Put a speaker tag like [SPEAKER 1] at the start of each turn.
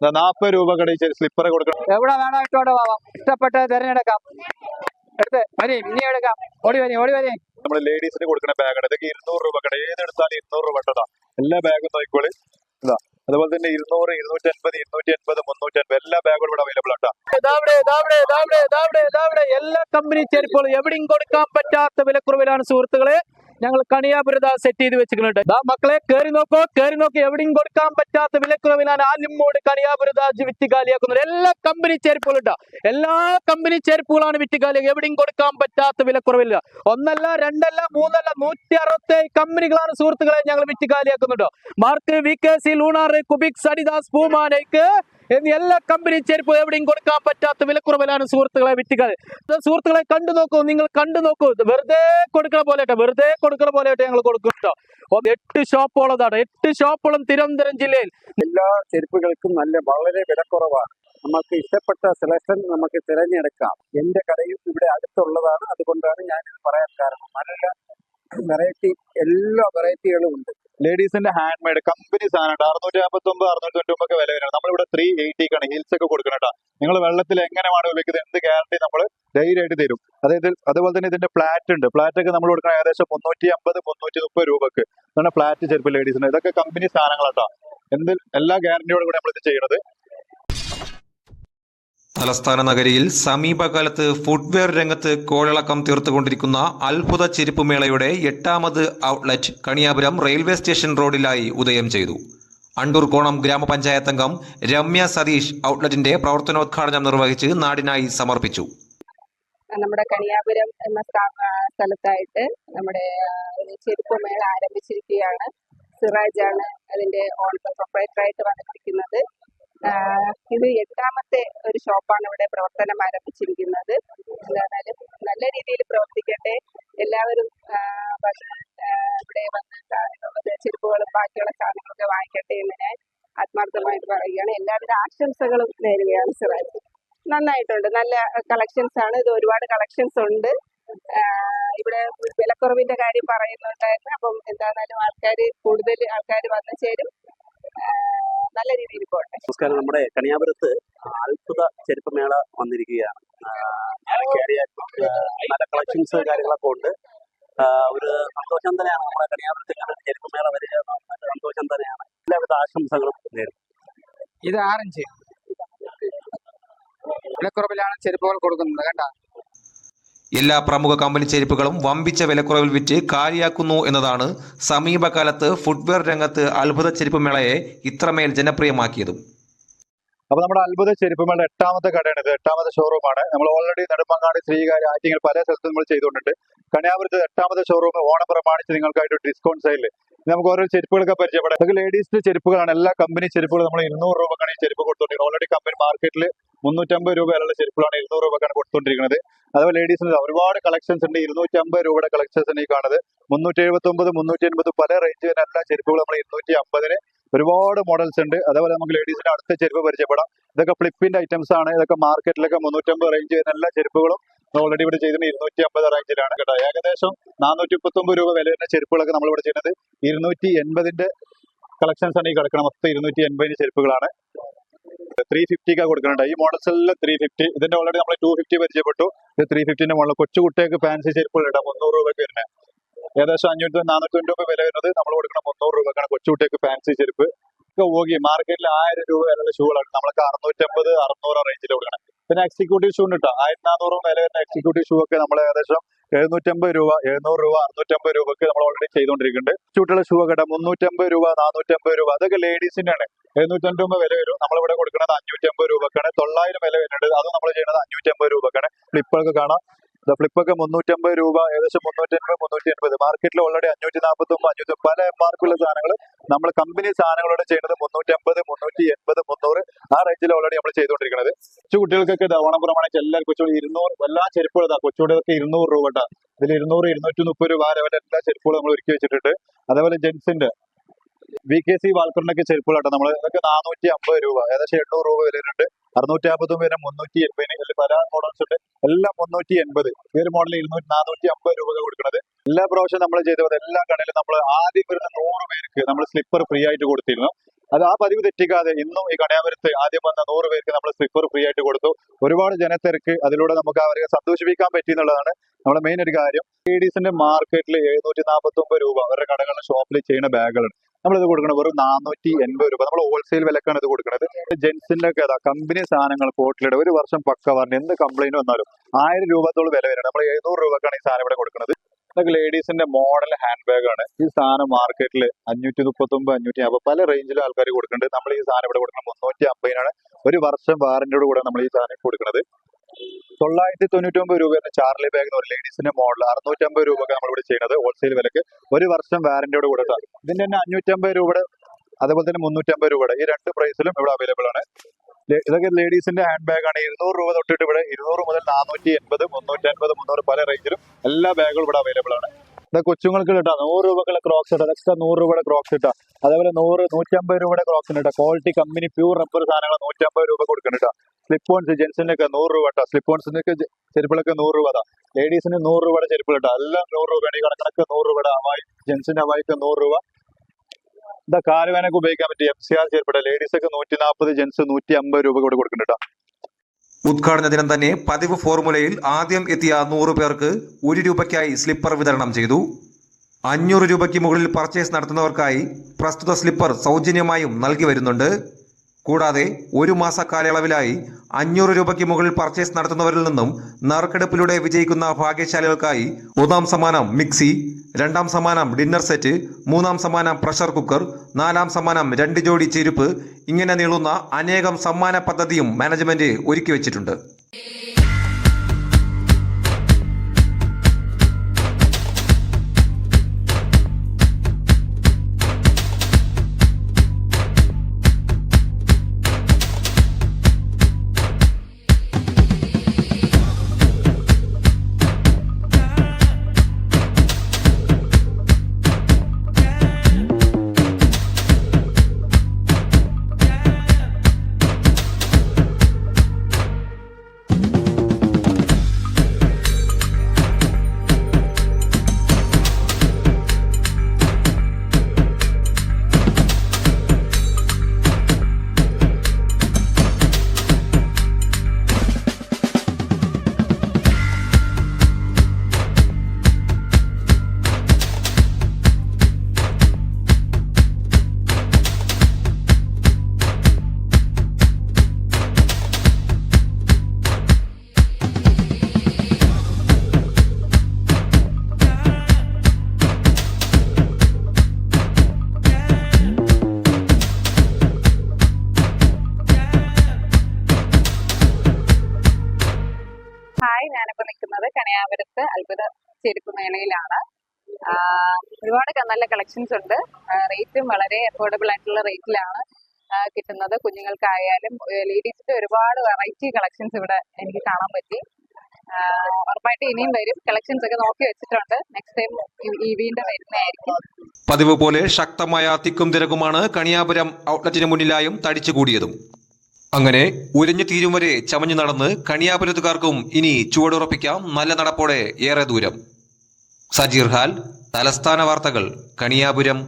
[SPEAKER 1] നാൽപ്പത് രൂപ കടയിൽ സ്ലിപ്പർ കൊടുക്കണം.
[SPEAKER 2] എവിടെ വേണോ ഇട്ടോടെ പോവാം തിരഞ്ഞെടുക്കാം. എടുത്ത് വരി ഇനി എടുക്കാം. ഓടി വരി ഓടി വരി.
[SPEAKER 1] നമ്മൾ ലേഡീസിന് കൊടുക്കുന്ന ബാഗാണ് ഇതൊക്കെ ഇരുന്നൂറ് രൂപ കട ഏതെടുത്താലും ഇരുന്നൂറ് രൂപ കണ്ടതാ എല്ലാ ബാഗും നോക്കിക്കോളി ഇതാ അതുപോലെ തന്നെ ഇരുന്നൂറ് ഇരുന്നൂറ്റി അൻപത് ഇരുന്നൂറ്റി അൻപത് മുന്നൂറ്റി അൻപത് എല്ലാ ബാഗുകളും ഇവിടെ അവൈലബിൾ ആട്ടോ
[SPEAKER 2] എല്ലാ കമ്പനി ചെരുപ്പുകളും എവിടെയും കൊടുക്കാൻ പറ്റാത്ത വിലക്കുറവിലാണ് സുഹൃത്തുക്കളെ. ഞങ്ങൾ കണിയാപുരത സെറ്റ് ചെയ്ത് വെച്ചിട്ടുണ്ട് ദാ മക്കളെ കയറി നോക്കോ കയറി നോക്കി. എവിടെയും കൊടുക്കാൻ പറ്റാത്ത വിലക്കുറവിലാണ് ആലിമോട് കണിയാപുരത വിറ്റ് കാലിയാക്കുന്നത്. എല്ലാ കമ്പനി ചെരുപ്പുകളും എല്ലാ കമ്പനി ചെരുപ്പുകളാണ് വിറ്റ് കാലിയാക്കുക എവിടെയും കൊടുക്കാൻ പറ്റാത്ത വിലക്കുറവില്ല. ഒന്നല്ല രണ്ടല്ല മൂന്നല്ല നൂറ്റി അറുപത്തേഴ് കമ്പനികളാണ് സുഹൃത്തുക്കളെ ഞങ്ങൾ വിറ്റ് കാലിയാക്കുന്നുണ്ടോ. Mark V K C lunar Kubix Adidas പൂമാനയ്ക്ക് എന്നീ എല്ലാ കമ്പനി ചെരുപ്പ് എവിടെയും കൊടുക്കാൻ പറ്റാത്ത വിലക്കുറവിലാണ് സുഹൃത്തുക്കളെ വിറ്റുകൾ. സുഹൃത്തുക്കളെ കണ്ടു നോക്കൂ നിങ്ങൾ കണ്ടു നോക്കൂ. വെറുതെ കൊടുക്കണ പോലെ വെറുതെ കൊടുക്കണ പോലെ ഞങ്ങൾ കൊടുക്കും കേട്ടോ. എട്ട് ഷോപ്പുള്ളതാണ് എട്ട് ഷോപ്പുകളും തിരുവനന്തപുരം ജില്ലയിൽ.
[SPEAKER 3] എല്ലാ ചെരുപ്പുകൾക്കും നല്ല വളരെ വിലക്കുറവാണ്. നമുക്ക് ഇഷ്ടപ്പെട്ട സെലക്ഷൻ നമുക്ക് തിരഞ്ഞെടുക്കാം. എന്റെ കടയും ഇവിടെ അടുത്തുള്ളതാണ് അതുകൊണ്ടാണ് ഞാൻ പറയാൻ കാരണം. നല്ല വെറൈറ്റി എല്ലാ വെറൈറ്റികളും ഉണ്ട്.
[SPEAKER 1] ലേഡീസിന്റെ ഹാൻഡ് മെയ്ഡ് കമ്പനി സാധനം അറുന്നൂറ്റി അമ്പത്തി ഒമ്പത് അറുന്നൂറ്റി തൊണ്ണൂറ്റി ഒമ്പത് വില വരുന്നത് നമ്മളിവിടെ ത്രീ എയ്റ്റിക്കാണ് ഹീൽസ് ഒക്കെ കൊടുക്കണം കേട്ടോ. നിങ്ങൾ വെള്ളത്തിൽ എങ്ങനെയാണ് ഉപയോഗിക്കുന്നത് എന്ത് ഗ്യാരണ്ടി നമ്മൾ ധൈര്യമായിട്ട് തരും. അതായത് അതുപോലെ തന്നെ ഇതിന്റെ ഫ്ലാറ്റ് ഉണ്ട്. ഫ്ലാറ്റ് ഒക്കെ നമ്മൾ കൊടുക്കണം ഏകദേശം മുന്നൂറ്റി അമ്പത് മുന്നൂറ്റി മുപ്പത് രൂപക്ക്. ഇതാണ് ഫ്ലാറ്റ് ചെരുപ്പ് ലേഡീസിന് ഇതൊക്കെ കമ്പനി സാധനങ്ങളാട്ടോ. എന്ത് എല്ലാ ഗ്യാരണ്ടിയോടും കൂടെ നമ്മൾ ഇത് ചെയ്യണത്.
[SPEAKER 4] തലസ്ഥാന നഗരിയിൽ സമീപകാലത്ത് ഫുട്വെയർ രംഗത്ത് കോളിളക്കം തീർത്തുകൊണ്ടിരിക്കുന്ന അത്ഭുത ചെരുപ്പ് മേളയുടെ എട്ടാമത് ഔട്ട്ലെറ്റ് കണിയാപുരം റെയിൽവേ സ്റ്റേഷൻ റോഡിലായി ഉദയം ചെയ്തു. അണ്ടൂർകോണം ഗ്രാമപഞ്ചായത്ത് അംഗം രമ്യ സതീഷ് ഔട്ട്ലെറ്റിന്റെ പ്രവർത്തനോദ്ഘാടനം നിർവഹിച്ച് നാടിനായി സമർപ്പിച്ചു.
[SPEAKER 5] നമ്മുടെ കണിയാപുരം എന്ന സ്ഥലത്തായിട്ട് നമ്മുടെ ആ, ഒരു ചെരുപ്പ് മേള ആരംഭിച്ചിരിക്കുകയാണ്. സിറാജ് ആണ് അതിന്റെ ഓണർ പ്രൊപ്പറേറ്റർ ആയിട്ട് വന്നിരിക്കുന്നത്. ഇത് എട്ടാമത്തെ ഒരു ഷോപ്പാണ് ഇവിടെ പ്രവർത്തനം ആരംഭിച്ചിരിക്കുന്നത്. എന്തായാലും നല്ല രീതിയിൽ പ്രവർത്തിക്കട്ടെ. എല്ലാവരും ഇവിടെ വന്ന് ചെരുപ്പുകളും ബാക്കിയുള്ള സാധനങ്ങളൊക്കെ വാങ്ങിക്കട്ടെ എന്ന് ഞാൻ ആത്മാർത്ഥമായിട്ട് പറയുകയാണ്. എല്ലാവിധ ആശംസകളും നേരുകയാണ് സിറാജ് നന്നായിട്ടുണ്ട്. നല്ല കളക്ഷൻസ് ആണ്. ഇത് ഒരുപാട് കളക്ഷൻസ് ഉണ്ട്. ഇവിടെ വിലക്കുറവിന്റെ കാര്യം പറയുന്നുണ്ടായിരുന്നു അപ്പം എന്താണെങ്കിലും ആൾക്കാർ കൂടുതൽ ആൾക്കാർ വന്നു ചേരും. നല്ല രീതിയിൽ
[SPEAKER 3] നമസ്കാരം. നമ്മുടെ കണിയാപുരത്ത് അത്ഭുത ചരിത്രമേള വന്നിരിക്കുകയാണ്. കയറിയ നല്ല കളക്ഷൻസ് കാര്യങ്ങളൊക്കെ ഉണ്ട്. ഒരു സന്തോഷം തന്നെയാണ് നമ്മുടെ കണിയാപുരത്ത് ചരിത്രമേള വരിക. നല്ല സന്തോഷം തന്നെയാണ് എല്ലാവിധ ആശംസകളും നേരും
[SPEAKER 2] ഇത് ആറഞ്ച്. വിലക്കുറവിലാണ് ചെരുപ്പുകൾ കൊടുക്കുന്നത് കണ്ട
[SPEAKER 4] എല്ലാ പ്രമുഖ കമ്പനി ചെരുപ്പുകളും വമ്പിച്ച വിലക്കുറവിൽ വിറ്റ് കാലിയാക്കുന്നു എന്നതാണ് സമീപകാലത്ത് ഫുട്വെയർ രംഗത്ത് അത്ഭുത ചെരുപ്പ് മേളയെ ഇത്രമേൽ ജനപ്രിയമാക്കിയതും.
[SPEAKER 1] അപ്പൊ നമ്മുടെ അത്ഭുത ചെരുപ്പുമേള എട്ടാമത്തെ കടയാണ് ഇത്. എട്ടാമത്തെ ഷോറൂമാണ് നമ്മൾ ഓൾറെഡി നെടുമ്പങ്ങാടി ശ്രീകാര്യ ആറ്റിങ്ങൾ പല സ്ഥലത്തും നമ്മൾ ചെയ്തുകൊണ്ടിട്ട് കന്യാപുരത്ത് എട്ടാമത്തെ ഷോറൂം ഓണം പ്രമാണിച്ച് നിങ്ങൾക്കായിട്ട് ഡിസ്കൗണ്ട് സെയിൽ നമുക്ക് ഓരോ ചെരുപ്പുകളൊക്കെ പരിചയപ്പെടാം. ഇതൊക്കെ ലേഡീസിന്റെ ചെരുപ്പുകളാണ്. എല്ലാ കമ്പനി ചെരുപ്പുകളും നമ്മൾ ഇരുന്നൂറ് രൂപക്കാണ് ഈ ചെരുപ്പ് കൊടുത്തോണ്ടിരിക്കുന്നത്. ഓൾറെഡി കമ്പനി മാർക്കറ്റിൽ മുന്നൂറ്റമ്പത് രൂപ വിലയുള്ള ചെരുപ്പുകളാണ് ഇരുന്നൂറ് രൂപക്കാണ് കൊടുത്തോണ്ടിരിക്കുന്നത്. അതുപോലെ ലേഡീസിന് ഒരുപാട് കളക്ഷൻസ് ഉണ്ട്. ഇരുന്നൂറ്റി അമ്പത് രൂപയുടെ കളക്ഷൻസ് ഈ കാണുന്നത്. മുന്നൂറ്റി എഴുപത്തി ഒമ്പത് മുന്നൂറ്റി എൺപത് പല റേഞ്ച് വരെ എല്ലാ ചെരുപ്പുകളും നമ്മൾ ഇരുന്നൂറ്റി അമ്പതിന് ഒരുപാട് മോഡൽസ് ഉണ്ട്. അതേപോലെ നമുക്ക് ലേഡീസിന്റെ അടുത്ത ചെരുപ്പ് പരിചയപ്പെടാം. ഇതൊക്കെ ഫ്ലിപ്പിന്റെ ഐറ്റംസ് ആണ്. ഇതൊക്കെ മാർക്കറ്റിലൊക്കെ മുന്നൂറ്റമ്പത് റേഞ്ച് വരുന്ന എല്ലാ ചെരുപ്പുകളും ഓൾറെഡി ഇവിടെ ചെയ്തത് ഇരുന്നൂറ്റി അമ്പത് റേഞ്ചിലാണ് കേട്ടോ. ഏകദേശം നാനൂറ്റി മുപ്പത്തി ഒമ്പത് രൂപ വില വരുന്ന ചെരുപ്പുകളൊക്കെ നമ്മൾ ഇവിടെ ചെയ്യുന്നത്. ഇരുന്നൂറ്റി എൺപതിന്റെ കളക്ഷൻസ് ആണ് ഈ കിടക്കുന്നത് മൊത്തം ഇരുന്നൂറ്റി എൺപതിന് ചെരുപ്പുകളാണ് ത്രീ ഫിഫ്റ്റിക്ക് കൊടുക്കുന്നുണ്ട് ഈ മോഡൽസ് എല്ലാം ത്രീ ഫിഫ്റ്റി ഇതിന്റെ ഓൾറെഡി നമ്മൾ ടു ഫിഫ്റ്റി പരിചയപ്പെട്ടു. ഇത് ത്രീ ഫിഫ്റ്റിന്റെ മോഡൽ കൊച്ചു കുട്ടികൾക്ക് ഫാൻസി ചെരുപ്പുകൾ ഇടാം മുന്നൂറ് രൂപയ്ക്ക് വരുന്നത് ഏകദേശം അഞ്ഞൂറ്റി നാനൂറ്റി രൂപ വില വരുന്നത്. നമ്മൾ കൊടുക്കണം മുന്നൂറ് രൂപക്കാണ് കൊച്ചു കുട്ടികൾക്ക് ഫാൻസി ചെരുപ്പ്. ഒക്കെ ഓകി മാർക്കറ്റിൽ ആയിരം രൂപ വിലയുള്ള ഷൂകളാണ് നമ്മൾക്ക് അറുന്നൂറ്റമ്പത് അറുന്നൂറ് റേഞ്ചിൽ കൊടുക്കണം. പിന്നെ എക്സിക്യൂട്ടീവ് ഷൂ ഉണ്ട് കേട്ടോ ആയിരത്തി നാനൂറ് വില വരുന്ന എക്സിക്യൂട്ടീവ് ഷൂ ഒക്കെ നമ്മൾ ഏകദേശം എഴുന്നൂറ്റമ്പത് രൂപ എഴുന്നൂറ് രൂപ അറുന്നൂറ്റമ്പത് രൂപക്ക് നമ്മൾ ഓൾറെഡി ചെയ്തുകൊണ്ടിരിക്കുന്നുണ്ട് ചൂട്ടുള്ള ഷൂ ഒക്കെ മുന്നൂറ്റമ്പത് രൂപ നാനൂറ്റമ്പത് രൂപ. അതൊക്കെ ലേഡീസിന്റെ ആണ്. എഴുന്നൂറ്റമ്പത് രൂപ വില വരും. നമ്മളിവിടെ കൊടുക്കുന്നത് അഞ്ഞൂറ്റമ്പത് രൂപക്കാണ്. തൊള്ളായിരം വില വരുന്നുണ്ട്. അത് നമ്മൾ ചെയ്യുന്നത് അഞ്ഞൂറ്റമ്പത് രൂപക്കാണ്. ഫ്ലിപ്പൊക്കെ കാണാം. ഫ്ലിപ്പൊക്കെ മുന്നൂറ്റമ്പത് രൂപ ഏകദേശം മുന്നൂറ്റൻപത് മുന്നൂറ്റി എൺപത് മാർക്കറ്റിൽ ഓൾറെഡി അഞ്ഞൂറ്റി നാൽപ്പത്തി ഒമ്പത് അഞ്ഞൂറ്റി പല മാർക്കുള്ള സാധനങ്ങൾ നമ്മൾ കമ്പനി സാധനങ്ങളോട് ചെയ്യുന്നത് മുന്നൂറ്റമ്പത് മുന്നൂറ്റി എൺപത് മുന്നൂറ് ആ റേഞ്ചിൽ ഓൾറെഡി നമ്മൾ ചെയ്തുകൊണ്ടിരിക്കുന്നത് കൊച്ചു കുട്ടികൾക്കൊക്കെ ഓണം പ്രമാണിച്ച് എല്ലാവരും കൊച്ചു ഇരുന്നൂറ് എല്ലാ ചെരുപ്പുകളും ഇതാ കൊച്ചുകുട്ടികൾക്ക് ഇരുന്നൂറ് രൂപ ട്ടാ. ഇതിൽ ഇരുന്നൂറ് ഇരുന്നൂറ്റി മുപ്പത് രൂപ വരെ എല്ലാ ചെരുപ്പുകളും നമ്മൾ ഒരുക്കി വെച്ചിട്ടുണ്ട്. അതേപോലെ ജെൻസിന്റെ വി കെ സി വാൽക്കറിനൊക്കെ ചെരുപ്പുകളാട്ടോ. നമ്മൾ ഇതൊക്കെ നാനൂറ്റി അമ്പത് രൂപ ഏകദേശം എണ്ണൂറ് രൂപ വരുന്നുണ്ട് അറുന്നൂറ്റി അമ്പത് വരെ മുന്നൂറ്റി എൺപതിന് പല മോഡൽസ് ഉണ്ട്. എല്ലാം മുന്നൂറ്റി എൺപത് ഈ ഒരു മോഡൽ ഇരുന്നൂറ്റി നാനൂറ്റി അമ്പത് രൂപ കൊടുക്കുന്നത് എല്ലാ പ്രാവശ്യം നമ്മൾ ചെയ്തത് എല്ലാ കടയിലും നമ്മൾ ആദ്യം വരുന്ന നൂറ് പേർക്ക് നമ്മൾ സ്ലിപ്പർ ഫ്രീ ആയിട്ട് കൊടുത്തിരുന്നു. അത് ആ പതിവ് തെറ്റിക്കാതെ ഇന്നും ഈ കടയാപുരത്ത് ആദ്യം വന്ന നൂറ് പേർക്ക് നമ്മൾ സ്ലിപ്പർ ഫ്രീ ആയിട്ട് കൊടുത്തു. ഒരുപാട് ജനത്തിരക്ക് അതിലൂടെ നമുക്ക് അവരെ സന്തോഷിപ്പിക്കാൻ പറ്റി എന്നുള്ളതാണ് നമ്മുടെ മെയിൻ ഒരു കാര്യം. ലേഡീസിന്റെ മാർക്കറ്റിൽ എഴുന്നൂറ്റി നാൽപ്പത്തി ഒമ്പത് രൂപ അവരുടെ കടകളുടെ ഷോപ്പിൽ ചെയ്യുന്ന ബാഗുകളുണ്ട് നമ്മളിത് കൊടുക്കുന്നത് വെറും നാനൂറ്റി എൺപത് രൂപ. നമ്മൾ ഹോൾസെയിൽ വിലക്കാണ് ഇത് കൊടുക്കുന്നത് ജെൻസിന്റെ ഒക്കെ ഏതാ കമ്പനി സാധനങ്ങൾ പോട്ടിലിടെ ഒരു വർഷം പക്ക പറഞ്ഞ് എന്ത് കംപ്ലൈന്റ് വന്നാലും ആയിരം രൂപത്തോളം വില വരുന്നത് നമ്മൾ എഴുന്നൂറ് രൂപക്കാണ് ഈ സാധനം ഇവിടെ കൊടുക്കുന്നത് ഇതൊക്കെ ലേഡീസിന്റെ മോഡൽ ഹാൻഡ് ബാഗ് ആണ്. ഈ സാധനം മാർക്കറ്റിൽ അഞ്ഞൂറ്റി മുപ്പത്തി ഒമ്പത് അഞ്ഞൂറ്റി അമ്പത് പല റേഞ്ചിലും ആൾക്കാർ കൊടുക്കുന്നുണ്ട് നമ്മൾ ഈ സാധനം ഇവിടെ കൊടുക്കുന്നത് മുന്നൂറ്റി അമ്പതിനാണ് ഒരു വർഷം വാറന്റിയോട് കൂടെ നമ്മൾ ഈ സാധനം കൊടുക്കുന്നത് തൊള്ളായിരത്തി തൊണ്ണൂറ്റി ഒമ്പത് രൂപയാണ് ചാർലി ബാഗ് എന്ന് പറയുന്നത് ലേഡീസിന്റെ മോഡൽ. അറുന്നൂറ്റമ്പത് രൂപ നമ്മൾ ഇവിടെ ചെയ്യുന്നത്. ഹോൾസെയിൽ വിലക്ക് ഒരു വർഷം വാറന്റിയോട് കൂടെ ട്ടാ. ഇതിന്റെ തന്നെ അഞ്ഞൂറ്റമ്പത് രൂപയുടെ അതുപോലെ തന്നെ മുന്നൂറ്റമ്പത് രൂപയുടെ ഈ രണ്ട് പ്രൈസിലും ഇവിടെ അവൈലബിൾ ആണ്. ഇതൊക്കെ ലേഡീസിന്റെ ഹാൻഡ് ബാഗ് ആണ്. ഇരുന്നൂറ് രൂപ തൊട്ടിട്ട് ഇവിടെ ഇരുന്നൂറ് മുതൽ നാനൂറ്റി എൺപത് മുന്നൂറ്റി അൻപത് മുന്നൂറ് പല റേഞ്ചിലും എല്ലാ ബാഗുകളും ഇവിടെ അവൈലബിൾ ആണ്. ഇത് കൊച്ചുങ്ങൾക്ക് ഇട്ടാ നൂറ് രൂപക്കുള്ള ക്രോക്സ് ഇട്ടാ എക്സ്ട്രാ നൂറ് രൂപയുടെ ക്രോക്സ് ഇട്ടാ. അതേപോലെ നൂറ് നൂറ്റമ്പത് രൂപയുടെ ക്രോക്സ് ഇട്ടാ. ക്വാളിറ്റി കമ്പനി പ്യൂർ റബ്ബർ സാധനങ്ങൾ നൂറ്റമ്പത് രൂപ കൊടുക്കുന്നുണ്ട് സ്ലിപ്പ് ഓൺസ് ജെൻസിനൊക്കെ നൂറ് രൂപ കേട്ടോ സ്ലിപ്പ് ഓൺസിനൊക്കെ ചെരുപ്പുകളൊക്കെ നൂറ് രൂപ ലേഡീസിന് നൂറ് രൂപയുടെ ചെരുപ്പ് കേട്ടോ എല്ലാം നൂറ് രൂപയാണ് ഈ കണക്കിനൊക്കെ നൂറ് രൂപയുടെ അവായി ജെൻസിന്റെ അവായിക്ക് നൂറ് രൂപ. ഇതാ കാലുവേനൊക്കെ ഉപയോഗിക്കാൻ പറ്റിയ എഫ് സി ആർ ചെരുപ്പിട്ട ലേഡീസ് ഒക്കെ നൂറ്റി നാൽപ്പത് ജെൻസ് നൂറ്റി അമ്പത് രൂപ കൂടെ കൊടുക്കുന്നുണ്ട് ട്ടോ.
[SPEAKER 4] ഉദ്ഘാടന ദിനം തന്നെ പതിവ് ഫോർമുലയിൽ ആദ്യം എത്തിയ നൂറ് പേർക്ക് ഒരു രൂപയ്ക്കായി സ്ലിപ്പർ വിതരണം ചെയ്തു. അഞ്ഞൂറ് രൂപയ്ക്ക് മുകളിൽ പർച്ചേസ് നടത്തുന്നവർക്കായി പ്രസ്തുത സ്ലിപ്പർ സൗജന്യമായും നൽകി വരുന്നുണ്ട്. കൂടാതെ ഒരു മാസ കാലയളവിലായി അഞ്ഞൂറ് രൂപയ്ക്ക് മുകളിൽ പർച്ചേസ് നടത്തുന്നവരിൽ നിന്നും നറുക്കെടുപ്പിലൂടെ വിജയിക്കുന്ന ഭാഗ്യശാലികൾക്കായി ഒന്നാം സമ്മാനം മിക്സി രണ്ടാം സമ്മാനം ഡിന്നർ സെറ്റ് മൂന്നാം സമ്മാനം പ്രഷർ കുക്കർ നാലാം സമ്മാനം രണ്ട് ജോഡി ചെരുപ്പ് ഇങ്ങനെ നീളുന്ന അനേകം സമ്മാന പദ്ധതിയും മാനേജ്മെന്റ് ഒരുക്കി വെച്ചിട്ടുണ്ട്
[SPEAKER 5] കണിയാപുരത്ത് അത്ഭുത ചെരുപ്പ് മേളയിലാണ്. ഒരുപാട് നല്ല കളക്ഷൻസ് ഉണ്ട്. റേറ്റും വളരെ അഫോർഡബിൾ ആയിട്ടുള്ള റേറ്റിലാണ് കിട്ടുന്നത്. കുഞ്ഞുങ്ങൾക്കായാലും ലേഡീസിന്റെ ഒരുപാട് വെറൈറ്റി കളക്ഷൻസ് ഇവിടെ എനിക്ക് കാണാൻ പറ്റി. ഉറപ്പായിട്ട് ഇനിയും വരും. കളക്ഷൻസ് ഒക്കെ നോക്കി വെച്ചിട്ടുണ്ട്. നെക്സ്റ്റ് ടൈം വീണ്ടും വരുന്നതായിരിക്കും.
[SPEAKER 4] പതിവ് പോലെ ശക്തമായ തിക്കും തിരക്കുമാണ് കണിയാപുരം ഔട്ട്ലെറ്റിന് മുന്നിലായും തടിച്ചുകൂടിയതും. അങ്ങനെ ഉരഞ്ഞു തീരും വരെ ചമഞ്ഞു നടന്ന് കണിയാപുരത്തുകാർക്കും ഇനി ചുവടുറപ്പിക്കാം നല്ല നടപ്പോടെ ഏറെ ദൂരം. സജീർഹാൽ തലസ്ഥാന വാർത്തകൾ കണിയാപുരം